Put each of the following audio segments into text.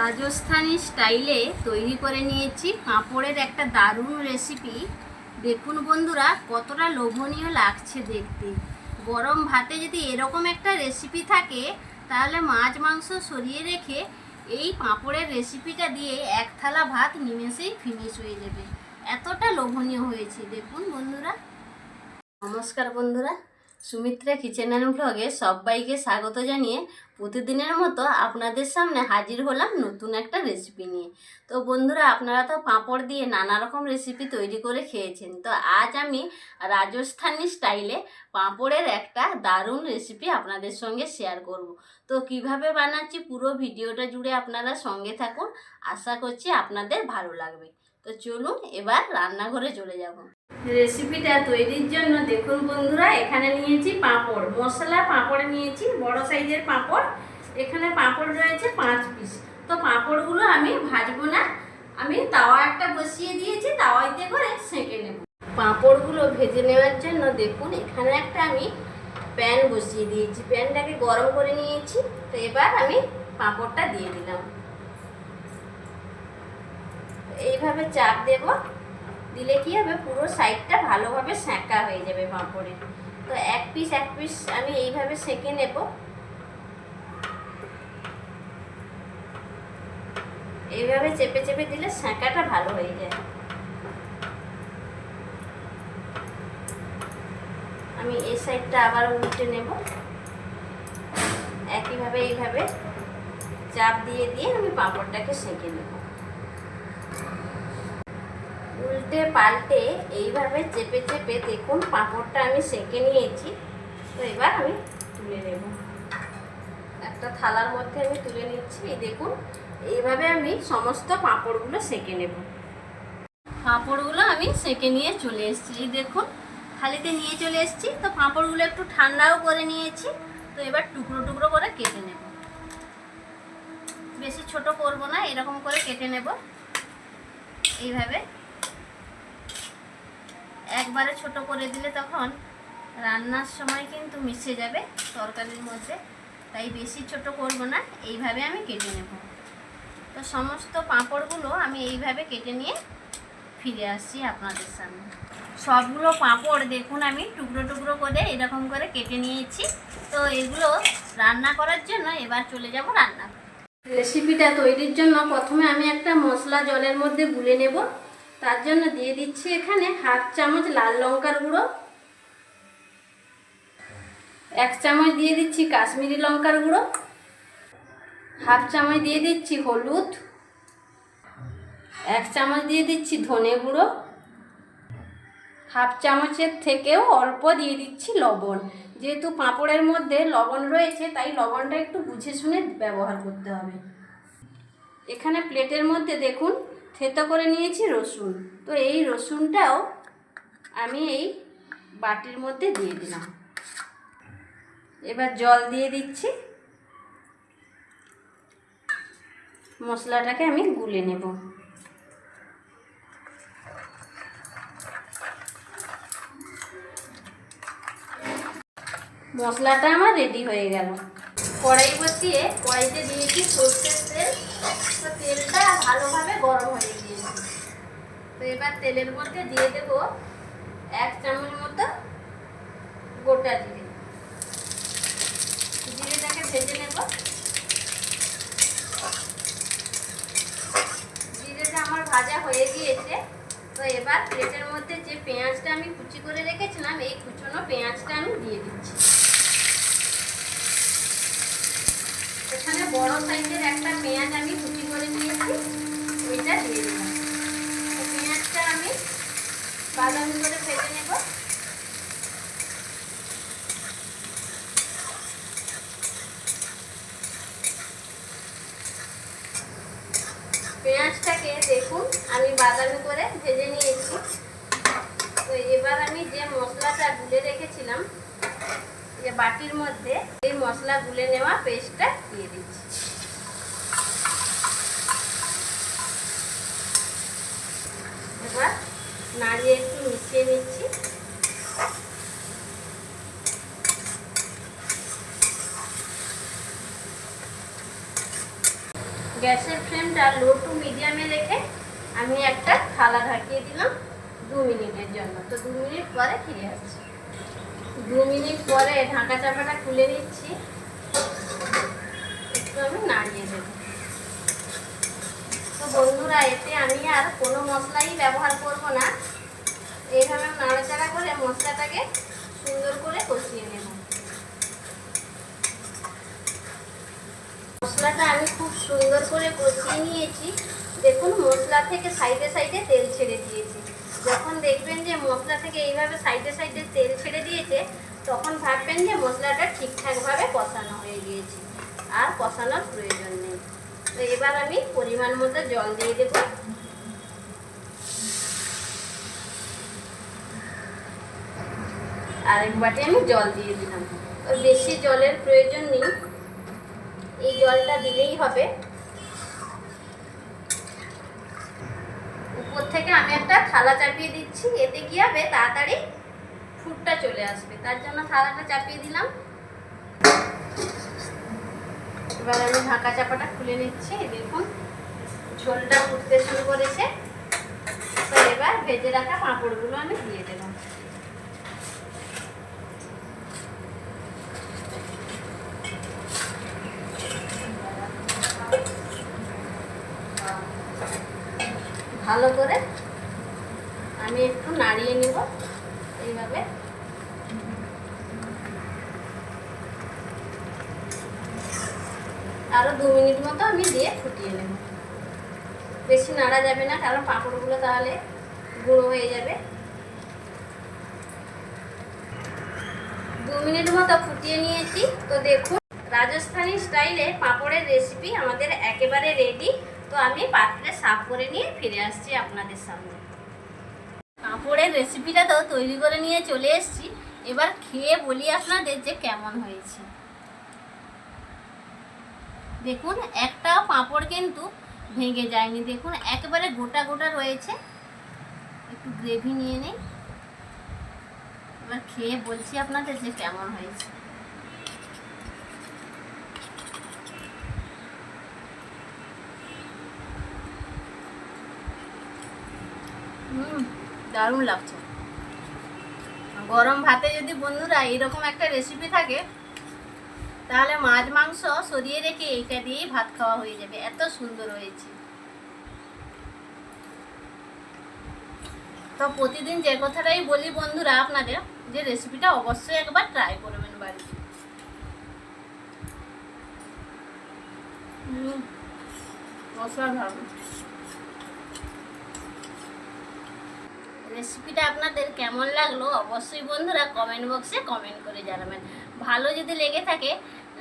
রাজস্থানি স্টাইলে তৈরি করে নিয়েছি। পাঁপড়ের একটা দারুণ রেসিপি দেখুন বন্ধুরা, কতটা লোভনীয় লাগছে দেখতে। গরম ভাতে যদি এরকম একটা রেসিপি থাকে, তাহলে মাছ, মাংস সরিয়ে রেখে এই পাঁপড়ের রেসিপিটা দিয়ে এক থালা ভাত নিমেষেই ফিনিশ হয়ে যাবে। এতটা লোভনীয় হয়েছে। দেখুন বন্ধুরা। নমস্কার বন্ধুরা। সুমিত্রা কিচেন অ্যান্ড ব্লগে সবাইকে স্বাগত জানিয়ে প্রতিদিনের মতো আপনাদের সামনে হাজির হলাম নতুন একটা রেসিপি নিয়ে। তো বন্ধুরা, আপনারা তো পাঁপড় দিয়ে নানা রকম রেসিপি তৈরি করে খেয়েছেন। তো আজ আমি রাজস্থানি স্টাইলে পাঁপড়ের একটা দারুণ রেসিপি আপনাদের সঙ্গে শেয়ার করব। তো কীভাবে বানাচ্ছি পুরো ভিডিওটা জুড়ে আপনারা সঙ্গে থাকুন। আশা করছি আপনাদের ভালো লাগবে। তো চলুন এবার রান্নাঘরে চলে যাব। রেসিপিটা তৈরির জন্য দেখুন বন্ধুরা, এখানে নিয়েছি পাঁপড়। মশলা, পাঁপড় নিয়েছি, বড় সাইজের পাঁপড়। এখানে পাঁপড় রয়েছে পাঁচ পিস তো পাঁপড়গুলো আমি ভাজবো না। আমি তাওয়া একটা বসিয়ে দিয়েছি তাওয়াইতে করে সেঁকে নেব। পাঁপড়গুলো ভেজে নেওয়ার জন্য দেখুন, এখানে একটা আমি প্যান বসিয়ে দিয়েছি। প্যানটাকে গরম করে নিয়েছি। তো এবার আমি পাঁপড়টা দিয়ে দিলাম। এইভাবে চাপ দেব। দিলে কি হবে? পুরো সাইডটা ভালোভাবে সেঁকা হয়ে যাবে পাঁপড়ে তো এক পিস এক পিস আমি এইভাবে সেঁকে নেব। এইভাবে চেপে চেপে দিলে সেঁকাটা ভালো হয়ে যায়। আমি এই সাইডটা আবার উল্টে নেব। একইভাবে, এইভাবে চাপ দিয়ে দিয়ে আমি পাঁপড়টাকে সেঁকে নেব। উল্টে পাল্টে এইভাবে চেপে চেপে দেখুন, পাঁপড়টা আমি সেঁকে নিয়েছি। তো এবার আমি তুলে নেব। একটা থালার মধ্যে আমি তুলে নিচ্ছি। এই দেখুন, এইভাবে আমি সমস্ত পাঁপড়গুলো সেঁকে নেব। পাঁপড়গুলো আমি সেঁকে নিয়ে চলে এসেছি। এই দেখুন, থালিতে নিয়ে চলে এসেছি। তো পাঁপড়গুলো একটু ঠান্ডাও করে নিয়েছি। তো এবার টুকরো টুকরো করে কেটে নেব। বেশি ছোট করব না, এরকম করে কেটে নেব। এইভাবে একবারে ছোট করে দিলে তখন রান্নার সময় কিন্তু মিশে যাবে তরকারির মধ্যে। তাই বেশি ছোট করব না, এইভাবে আমি কেটে নেব। তো সমস্ত পাঁপড়গুলো আমি এইভাবে কেটে নিয়ে ফিরে আসছি আপনাদের সামনে। সবগুলো পাঁপড় দেখুন আমি টুকরো টুকরো করে এরকম করে কেটে নিয়েছি। তো এগুলো রান্না করার জন্য এবার চলে যাব রান্না। রেসিপিটা তৈরির জন্য প্রথমে আমি একটা মশলা জলের মধ্যে গুলে নেব। তার জন্য দিয়ে দিচ্ছি এখানে হাফ চামচ লাল লঙ্কার গুঁড়ো। এক চামচ দিয়ে দিচ্ছি কাশ্মীরি লঙ্কার গুঁড়ো। হাফ চামচ দিয়ে দিচ্ছি হলুদ। এক চামচ দিয়ে দিচ্ছি ধনে গুঁড়ো। হাফ চামচের থেকেও অল্প দিয়ে দিচ্ছি লবণ। যেহেতু পাঁপড়ের মধ্যে লবণ রয়েছে, তাই লবণটা একটু বুঝে শুনে ব্যবহার করতে হবে। এখানে প্লেটের মধ্যে দেখুন থেতো করে নিয়েছি রসুন। তো এই রসুনটাও আমি এই বাটির মধ্যে দিয়ে দিলাম। এবার জল দিয়ে দিচ্ছি। মশলাটাকে আমি গুলে নেব। মশলাটা আমার রেডি হয়ে গেল। কড়াই বসিয়ে কড়াইতে দিয়েছি সর্ষের তেল। তো তেলটা ভালোভাবে গরম হয়ে গিয়েছে। তো এবার তেলের মধ্যে দিয়ে দেব এক চামচ মতো গোটা জিরে। জিরেটাকে ভেজে নেব। জিরেটা আমার ভাজা হয়ে গিয়েছে। তো এবার প্লেটের মধ্যে যে পেঁয়াজটা আমি কুচি করে রেখেছিলাম, এই কুচনো পেঁয়াজটা আমি দিয়ে দিচ্ছি। এখানে বড় সাইজের একটা পেঁয়াজ আমি কুচি করে নিয়েছি ওইটা দিয়ে দিলাম। পেঁয়াজটা আমি বাদামি করে ভেজে নেব। পেঁয়াজটাকে দেখুন, আমি বাদামি করে ভেজে নিয়েছি। তো এবার আমি যে মশলাটা গুলে রেখেছিলাম বাটির মধ্যে এই মশলা গুলে নেওয়া পেস্টটা দিয়ে দিচ্ছি। এবার নাড়িয়ে একটু মিশিয়ে নিচ্ছি। গ্যাসের ফ্লেমটা লো টু মিডিয়ামে রেখে আমি একটা থালা ঢাকিয়ে দিলাম দু মিনিটের জন্য। তো দু মিনিট পরে ফিরে আসছি। দু মিনিট পরে ঢাকা চাপাটা খুলে নিচ্ছি। একটু আমি নাড়িয়ে দেবো। তো বন্ধুরা, এতে আমি আর কোনো মশলাই ব্যবহার করব না। এইভাবে নাড়াচাড়া করে মশলাটাকে সুন্দর করে কষিয়ে নেব। মশলাটা আমি খুব সুন্দর করে কষিয়ে নিয়েছি। দেখুন, মশলা থেকে সাইডে সাইডে তেল ছেড়ে দিয়েছি। যখন দেখবেন যে মশলা থেকে এইভাবে সাইডে সাইডে তেল ছেড়ে দিয়েছে, তখন ভাববেন যে মশলাটা ঠিকঠাকভাবে কষানো হয়ে গিয়েছে। আর কষানোর প্রয়োজন নেই। তো এবার আমি পরিমাণ মতো জল দিয়ে দেব। আরেক বাটি আমি জল দিয়ে দিলাম। বেশি জলের প্রয়োজন নেই। এই জলটা দিলেই হবে। উপর থেকে আমি একটা থালা চাপিয়ে দিচ্ছি, এতে কি হবে তাড়াতাড়ি ফুটটা চলে আসবে। তার জন্য থালাটা চাপিয়ে দিলাম। এবার আমি ঢাকা চাপাটা খুলে নিচ্ছি, দেখুন, ঝোলটা ফুটতে শুরু করেছে। তো এবার ভেজে রাখা পাঁপড়গুলো আমি দিয়ে দেবো। ভালো করে আমি একটু নাড়িয়ে নিব, এইভাবে। আরও দু মিনিট মতো আমি দিয়ে ফুটিয়ে নেব। বেশি নাড়া যাবে না, কারণ পাঁপড়গুলো তাহলে গুঁড়ো হয়ে যাবে। দু মিনিট মতো ফুটিয়ে নিয়েছি। তো দেখুন, রাজস্থানি স্টাইলে পাঁপড়ের রেসিপি আমাদের একেবারে রেডি তো আমি পাত্রে সাফ করে নিয়ে ফিরে আসছি আপনাদের সামনে। পাঁপড়ের রেসিপিটা তো তৈরি করে নিয়ে চলে এসেছি। এবার খেয়ে বলি আপনাদের যে কেমন হয়েছে। দেখুন একটাও পাঁপড় কিন্তু ভেঙে যায়নি। দেখুন, একেবারে গোটা গোটা রয়েছে। একটু গ্রেভি নিয়ে নেই। এবার খেয়ে বলছি আপনাদের যে কেমন হয়েছে। হুম দারুণ লাগছে। গরম ভাতে যদি বন্ধুরা এরকম একটা রেসিপি থাকে তাহলে মাছ মাংস সরিয়ে রেখে এইটা দিয়েই ভাত খাওয়া হয়ে যাবে। এত সুন্দর হয়েছে। তো প্রতিদিন যে কথাটাই বলি বন্ধুরা আপনাদের যে রেসিপিটা অবশ্যই একবার ট্রাই করবেন বাড়িতে। হুম, অসাধারণ। রেসিপিটা আপনাদের কেমন লাগল অবশ্যই বন্ধুরা কমেন্ট বক্সে কমেন্ট করে জানাবেন। ভালো যদি লেগে থাকে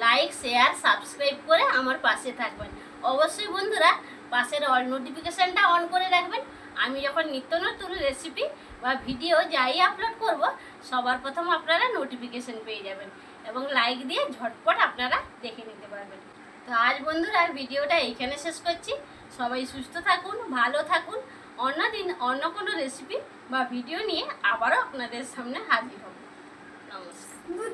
লাইক শেয়ার সাবস্ক্রাইব করে আমার পাশে থাকবেন। অবশ্যই বন্ধুরা পাশের অল নোটিফিকেশানটা অন করে রাখবেন। আমি যখন নিত্য নতুন রেসিপি বা ভিডিও যাই আপলোড করব, সবার প্রথম আপনারা নোটিফিকেশান পেয়ে যাবেন এবং লাইক দিয়ে ঝটপট আপনারা দেখে নিতে পারবেন। তো আজ বন্ধুরা ভিডিওটা এইখানে শেষ করছি। সবাই সুস্থ থাকুন, ভালো থাকুন। অন্য দিন অন্য কোনো রেসিপি বা ভিডিও নিয়ে আবারও আপনাদের সামনে হাজির হব। নমস্কার।